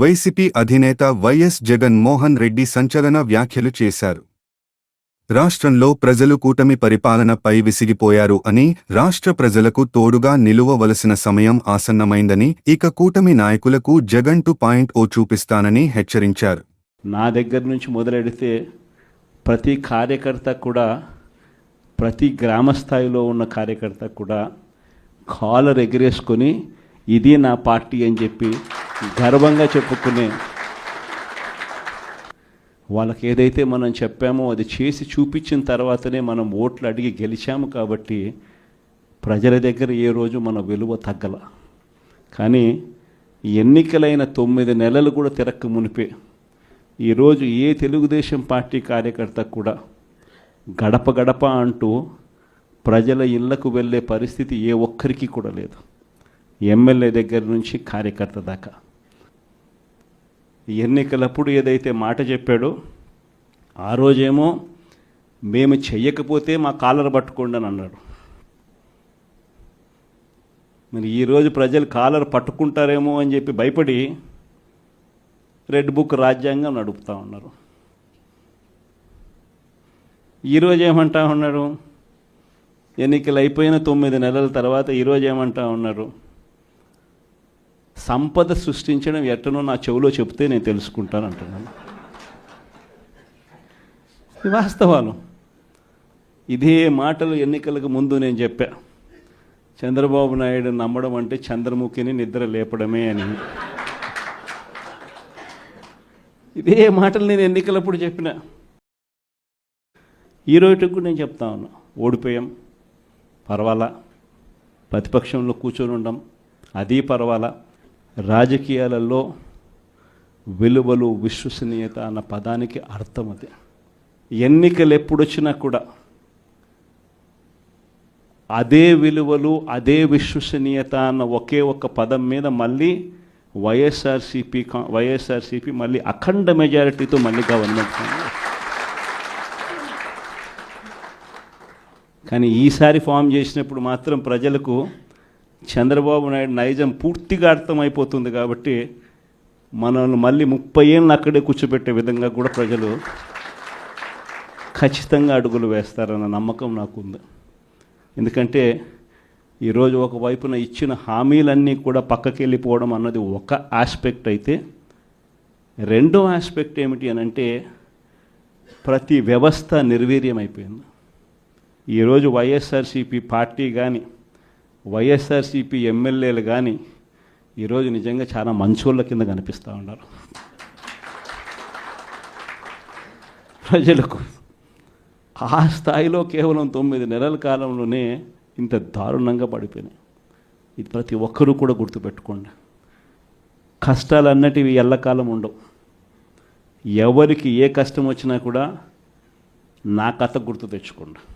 YCP అధినేత YS Jagan Mohan Reddy సంచలన వ్యాఖ్యలు చేశారు. రాష్ట్రంలో ప్రజలు కూటమి పరిపాలనపై విసిగిపోయారు అని రాష్ట్ర ప్రజలకు తోడుగా నిలువవలసిన సమయం ఆసన్నమైందని ఇక కూటమి నాయకులకు జగన్ టు పాయింట్ ఓ చూపిస్తానని హెచ్చరించారు. నా దగ్గర నుంచి మొదలెడితే ప్రతి కార్యకర్త కూడా ప్రతి గ్రామ స్థాయిలో ఉన్న కార్యకర్త కూడా కాలర్ ఎగిరేసుకొని ఇది నా పార్టీ అని చెప్పి గర్వంగా చెప్పుకునే వాళ్ళకి ఏదైతే మనం చెప్పామో అది చేసి చూపించిన తర్వాతనే మనం ఓట్లు అడిగి గెలిచాము కాబట్టి ప్రజల దగ్గర ఏ రోజు మన విలువ తగ్గల. కానీ ఎన్నికలైన తొమ్మిది నెలలు కూడా తిరక్క మునిపే. ఈరోజు ఏ తెలుగుదేశం పార్టీ కార్యకర్త కూడా గడప గడప అంటూ ప్రజల ఇళ్ళకు వెళ్ళే పరిస్థితి ఏ ఒక్కరికి కూడా లేదు. ఎమ్మెల్యే దగ్గర నుంచి కార్యకర్త దాకా. ఎన్నికలప్పుడు ఏదైతే మాట చెప్పాడో ఆ రోజేమో మేము చెయ్యకపోతే మా కాలర్ పట్టుకోండి అని అన్నాడు. మరి ఈరోజు ప్రజలు కాలర్ పట్టుకుంటారేమో అని చెప్పి భయపడి రెడ్ బుక్ రాజ్యాంగం నడుపుతా ఉన్నారు. ఈరోజు ఏమంటా ఉన్నారు? ఎన్నికలు అయిపోయిన తొమ్మిది నెలల తర్వాత ఈరోజు ఏమంటా ఉన్నారు? సంపద సృష్టించడం ఎట్టనో నా చెవిలో చెప్తే నేను తెలుసుకుంటాను అంటున్నాను. వాస్తవాలు. ఇదే మాటలు ఎన్నికలకు ముందు నేను చెప్పా. చంద్రబాబు నాయుడు నమ్మడం అంటే చంద్రముఖిని నిద్ర లేపడమే అని. ఇదే మాటలు నేను ఎన్నికలప్పుడు చెప్పిన. ఈ రోజుకి కూడా నేను చెప్తా ఉన్నా. ఓడిపోయాం. పర్వాలా. ప్రతిపక్షంలో కూర్చొని ఉండం. అది పర్వాలా. రాజకీయాలలో విలువలు విశ్వసనీయత అన్న పదానికి అర్థం అది. ఎన్నికలు ఎప్పుడొచ్చినా కూడా అదే విలువలు అదే విశ్వసనీయత అన్న ఒకే ఒక పదం మీద మళ్ళీ వైఎస్ఆర్సీపీ వైఎస్ఆర్సీపీ మళ్ళీ అఖండ మెజారిటీతో మళ్ళీ గవర్నమెంట్ కానీ ఈసారి ఫామ్ చేసినప్పుడు మాత్రం ప్రజలకు చంద్రబాబు నాయుడు నైజం పూర్తిగా అర్థమైపోతుంది కాబట్టి మనల్ని మళ్ళీ ముప్పై ఏళ్ళు అక్కడే కూర్చోబెట్టే విధంగా కూడా ప్రజలు ఖచ్చితంగా అడుగులు వేస్తారన్న నమ్మకం నాకుంది. ఎందుకంటే ఈరోజు ఒకవైపున ఇచ్చిన హామీలన్నీ కూడా పక్కకి వెళ్ళిపోవడం అన్నది ఒక ఆస్పెక్ట్ అయితే రెండో ఆస్పెక్ట్ ఏమిటి అని అంటే ప్రతి వ్యవస్థ నిర్వీర్యం అయిపోయింది ఈరోజు వైఎస్ఆర్సీపీ పార్టీ కానీ వైఎస్ఆర్సీపీ ఎమ్మెల్యేలు కానీ ఈరోజు నిజంగా చాలా మంచోళ్ళ కింద కనిపిస్తూ ఉన్నారు. ప్రజలకు ఆ స్థాయిలో కేవలం తొమ్మిది నెలల కాలంలోనే ఇంత దారుణంగా పడిపోయినాయి. ఇది ప్రతి ఒక్కరూ కూడా గుర్తుపెట్టుకోండి. కష్టాలు అన్నటివి ఎల్లకాలం ఉండవు. ఎవరికి ఏ కష్టం వచ్చినా కూడా నా కథ గుర్తు తెచ్చుకోండి.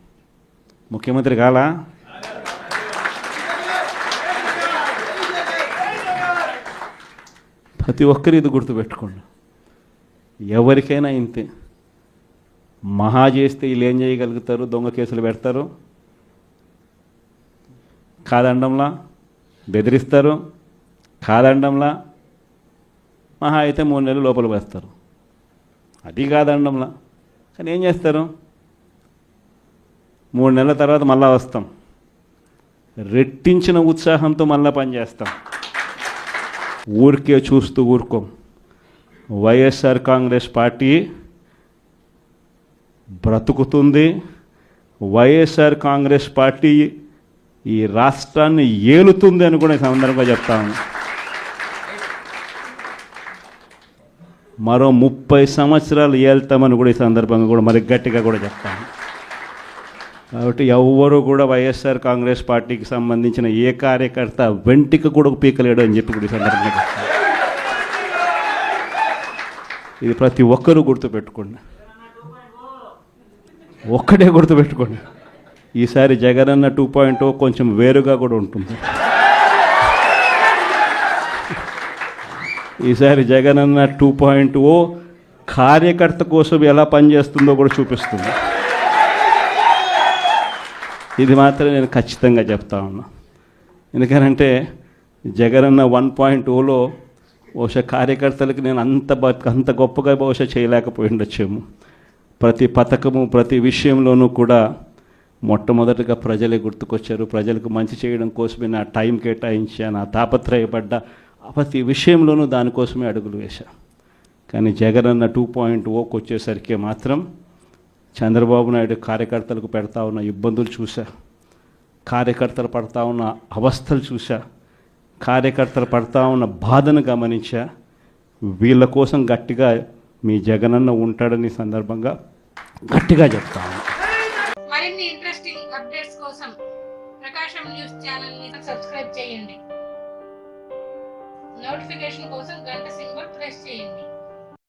ముఖ్యమంత్రి కాలా ప్రతి ఒక్కరు ఇది గుర్తుపెట్టుకోండి. ఎవరికైనా ఇంతే. మహా చేస్తే వీళ్ళు ఏం చేయగలుగుతారు? దొంగ కేసులు పెడతారు. కాదండంలా బెదిరిస్తారు. కాదండంలా మహా అయితే మూడు నెలలు లోపల వేస్తారు అది కాదండంలా. కానీ ఏం చేస్తారు? మూడు నెలల తర్వాత మళ్ళా వస్తాం. రెట్టించిన ఉత్సాహంతో మళ్ళా పనిచేస్తాం ఊరికే చూస్తూ ఊరుకోం. వైఎస్ఆర్ కాంగ్రెస్ పార్టీ బ్రతుకుతుంది. వైఎస్ఆర్ కాంగ్రెస్ పార్టీ ఈ రాష్ట్రాన్ని ఏలుతుంది అని కూడా ఈ సందర్భంగా చెప్తాను మరో ముప్పై సంవత్సరాలు ఏళ్తామని కూడా ఈ సందర్భంగా కూడా మరి గట్టిగా కూడా చెప్తాను కాబట్టి ఎవ్వరు కూడా వైఎస్ఆర్ కాంగ్రెస్ పార్టీకి సంబంధించిన ఏ కార్యకర్త వెంటికి కూడా పీకలేడు అని చెప్పి కూడా ఈ సందర్భంగా ఇది ప్రతి ఒక్కరూ గుర్తుపెట్టుకోండి. ఒక్కడే గుర్తుపెట్టుకోండి. ఈసారి జగనన్న టూ పాయింట్ కొంచెం వేరుగా కూడా ఉంటుంది. ఈసారి జగనన్న టూ పాయింట్ ఓ కార్యకర్త కోసం ఎలా పనిచేస్తుందో కూడా చూపిస్తుంది. ఇది మాత్రం నేను ఖచ్చితంగా చెప్తా ఉన్నా. ఎందుకనంటే జగనన్న వన్ పాయింట్ ఓలో బహుశా కార్యకర్తలకు నేను అంత అంత గొప్పగా బహుశా చేయలేకపోయి ఉండొచ్చేమో ప్రతి పథకము ప్రతి విషయంలోనూ కూడా మొట్టమొదటిగా ప్రజలే గుర్తుకొచ్చారు. ప్రజలకు మంచి చేయడం కోసమే నా టైం కేటాయించా నా తాపత్రయపడ్డా. ప్రతి విషయంలోనూ దానికోసమే అడుగులు వేశా. కానీ జగనన్న టూ పాయింట్ ఓకి వచ్చేసరికి మాత్రం చంద్రబాబు నాయుడు కార్యకర్తలకు పెడతా ఉన్న ఇబ్బందులు చూశా. కార్యకర్తలు పడతా ఉన్న అవస్థలు చూశా. కార్యకర్తలు పడతా ఉన్న బాధను గమనించా. వీళ్ళ కోసం గట్టిగా మీ జగనన్న ఉంటాడని సందర్భంగా గట్టిగా చెప్తా మరిన్ని ఇంట్రెస్టింగ్ అప్డేట్స్ కోసం ప్రకాశం న్యూస్ ఛానల్ని సబ్స్క్రైబ్ చేయండి. నోటిఫికేషన్ కోసం గంట సింబల్ ప్రెస్ చేయండి.